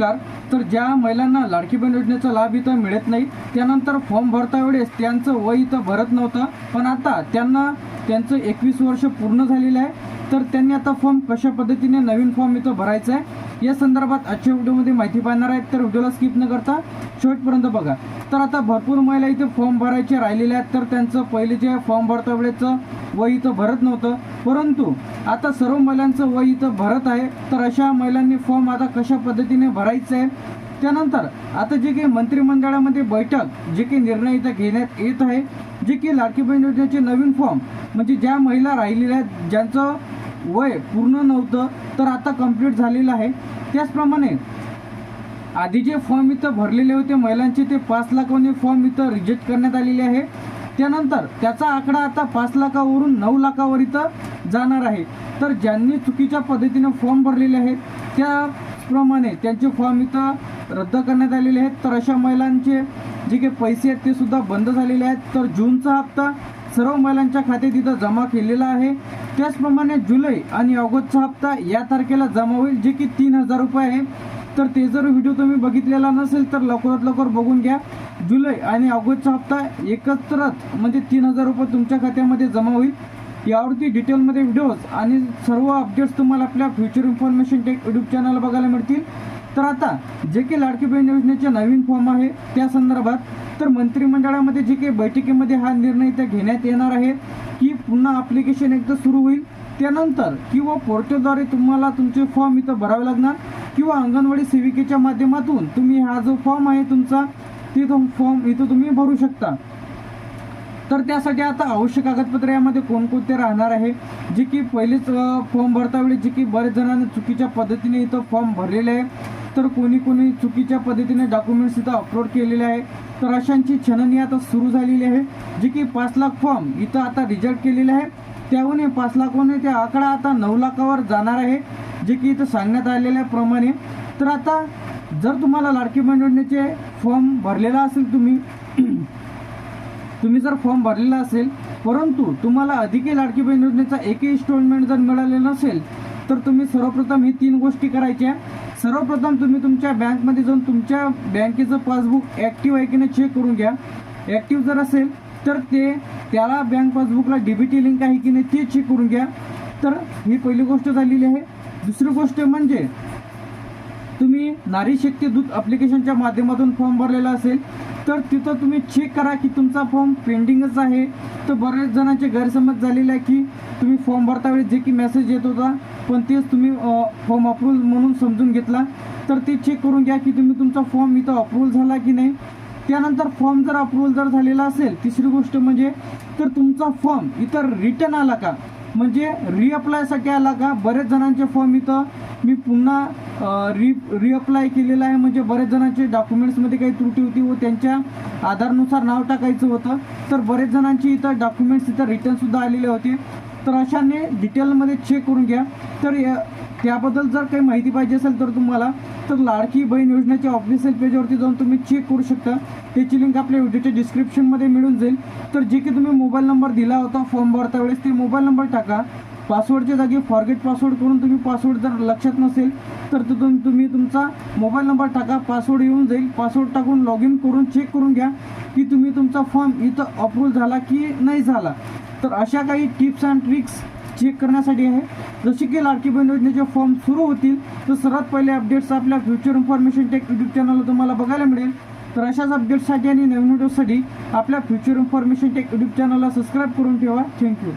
नमस्कार. तर ज्या महिलांना लाडकी बहीण योजनेचा लाभ इथं मिळत नाही त्यानंतर फॉर्म भरता वेळेस त्यांचं वय इथं भरत नव्हतं. पण आता त्यांना त्यांचं एकवीस वर्ष पूर्ण झालेलं आहे. तर त्यांनी आता फॉर्म कशा पद्धतीने नवीन फॉर्म इथं भरायचा आहे? या संदर्भात आजच्या व्हिडिओमध्ये माहिती पाहणार आहेत तर व्हिडिओला स्किप न करता शेवटपर्यंत बघा. तर आता भरपूर महिला इथे फॉर्म भरायचे राहिलेल्या आहेत तर त्यांचं पहिले जे फॉर्म भरता वेळेचं वय इथं भरत नव्हतं. परंतु आता सर्व महिलांचं वय इथं भरत आहे. तर अशा महिलांनी फॉर्म आता कशा पद्धतीने भरायचं? आहे त्यानंतर आता जे काही मंत्रिमंडळामध्ये बैठक जे काही निर्णय इथं घेण्यात येत आहे जे की लाडकी बहीण योजनेचे नवीन फॉर्म म्हणजे ज्या महिला राहिलेल्या आहेत ज्यांचं वय पूर्ण नव्हतं तर आता कंप्लीट झालेलं आहे. त्याचप्रमाणे आधी जे फॉर्म इथं भरलेले होते महिलांचे ते पाच लाखाने फॉर्म इथं रिजेक्ट करण्यात आलेले आहे. त्यानंतर त्याचा आकडा आता पाच लाखावरून नऊ लाखावर इथं जाणार आहे. तर ज्यांनी चुकीच्या पद्धतीने फॉर्म भरलेले आहेत त्याप्रमाणे त्यांचे फॉर्म इथं रद्द करण्यात आलेले आहेत. तर अशा महिलांचे जे काही पैसे आहेत ते सुद्धा बंद झालेले आहेत. तर जूनचा हप्ता सर्व महिलांच्या खात्यात इथं जमा केलेला आहे. त्याचप्रमाणे जुलै आणि ऑगस्टचा हप्ता या तारखेला जमा होईल जे की तीन हजार रुपये आहे. तर ते जर व्हिडिओ तुम्ही बघितलेला नसेल तर लवकरात लवकर बघून घ्या. जुलै आणि ऑगस्टचा हप्ता एकत्रच म्हणजे तीन हजार रुपये तुमच्या खात्यामध्ये जमा होईल. यावरती डिटेलमध्ये व्हिडिओज आणि सर्व अपडेट्स तुम्हाला आपल्या future information tech YouTube channel बघायला मिळतील. तर आता जे काही लाडकी बहीण योजनेचे नवीन फॉर्म आहे त्या संदर्भात तर मंत्रिमंडळामध्ये जे काही बैठकीमध्ये हा निर्णय त्या घेण्यात येणार आहे. की पुन्हा अप्लिकेशन एकदा सुरू होईल त्यानंतर किंवा पोर्टलद्वारे तुम्हाला तुमचे फॉर्म इथं भरावे लागणार किंवा अंगणवाडी सेविकेच्या माध्यमातून तुम्ही हा जो फॉर्म आहे तुमचा ते फॉर्म इथं तुम्ही भरू शकता. तर त्यासाठी आता आवश्यक कागदपत्रे यामध्ये कोणकोणते राहणार आहे जे की पहिलेच फॉर्म भरता वेळी जे की बरेच जणांनी चुकीच्या पद्धतीने इथं फॉर्म भरलेले आहे. तर कोणी कोणी चुकीच्या पद्धतीने डॉक्युमेंट्स इथं अपलोड केलेले आहे. तर अशांची छननी आता सुरू झालेली आहे. जे की पाच लाख फॉर्म इथं आता रिजेक्ट केलेले आहे. त्याहून पाच लाखाने ते आकडा आता नऊ लाखावर जाणार आहे. जे की इथं सांगण्यात आलेल्या प्रमाणे. तर आता जर तुम्हाला लाडकी योजनेचे फॉर्म भरलेला असेल तुम्ही तुम्ही जर फॉर्म भरलेला असेल परंतु तुम्हाला अधिकही लाडकी बहीण योजनेचा एकही इन्स्टॉलमेंट जर मिळालेला नसेल तर तुम्ही सर्वप्रथम ही तीन गोष्टी करायच्या. सर्वप्रथम तुम्ही तुमच्या बँकमध्ये जाऊन तुमच्या बँकेचं पासबुक ॲक्टिव्ह आहे की नाही चेक करून घ्या. ॲक्टिव्ह जर असेल तर ते त्याला बँक पासबुकला डीबीटी लिंक आहे की नाही ते चेक करून घ्या. तर ही पहिली गोष्ट झालेली आहे. दुसरी गोष्ट म्हणजे तुम्ही नारी शक्ती दूत ॲप्लिकेशनच्या माध्यमातून फॉर्म भरलेला असेल तर तिथं तुम्ही चेक करा की तुमचा फॉर्म पेंडिंगच आहे. तर बऱ्याच जणांचे गैरसमज झालेले आहे की तुम्ही फॉर्म भरता वेळी जे की मेसेज येत होता पण तेच तुम्ही फॉर्म अप्रूव्हल म्हणून समजून घेतला. तर ते चेक करून घ्या की तुम्ही तुमचा फॉर्म इथं अप्रूव्हल झाला की नाही. त्यानंतर फॉर्म जर अप्रूव्हल जर झालेला असेल तिसरी गोष्ट म्हणजे तर तुमचा फॉर्म इथं रिटर्न आला का? म्हणजे रिअप्लायसाठी आला का? बरेच जणांचे फॉर्म इथं मी पुन्हा रि रिअप्लाय केलेला आहे. म्हणजे बरेच जणांचे डॉक्युमेंट्समध्ये काही त्रुटी होती व त्यांच्या आधारनुसार नाव टाकायचं होतं. तर बरेच जणांची इथं डॉक्युमेंट्स इथं रिटर्नसुद्धा आलेले होते. तर अशाने डिटेलमध्ये चेक करून घ्या. तर या- त्याबद्दल जर काही माहिती पाहिजे असेल तर तुम्हाला तर लाडकी बहीण योजनेच्या ऑफिशियल पेजवरती जाऊन तुम्ही चेक करू शकता. त्याची लिंक आपल्या व्हिडिओच्या डिस्क्रिप्शनमध्ये मिळून जाईल. तर जे की तुम्ही मोबाईल नंबर दिला होता फॉर्म भरता वेळेस ते मोबाईल नंबर टाका. पासवर्डच्या जागी फॉरगेट पासवर्ड करून तुम्ही पासवर्ड जर लक्षात नसेल तर तिथून तुम्ही तुमचा मोबाईल नंबर टाका पासवर्ड येऊन जाईल. पासवर्ड टाकून लॉग इन करून चेक करून घ्या की तुम्ही तुमचा फॉर्म इथं अप्रूव्ह झाला की नाही झाला. तर अशा काही टिप्स अँड ट्रिक्स चेक करण्यासाठी आहे. जसे की लाडकी बहीण योजनेचे फॉर्म सुरू होतील तर सर्वात पहिले अपडेट्स आपल्या फ्युचर इन्फॉर्मेशन टेक यूट्यूब चॅनलला तुम्हाला बघायला मिळेल. तर अशाच अपडेट्ससाठी आणि नवीन व्हिडिओसाठी आपल्या फ्युचर इन्फॉर्मेशन टेक यूट्यूब चॅनलला सबस्क्राईब करून ठेवा. Thank you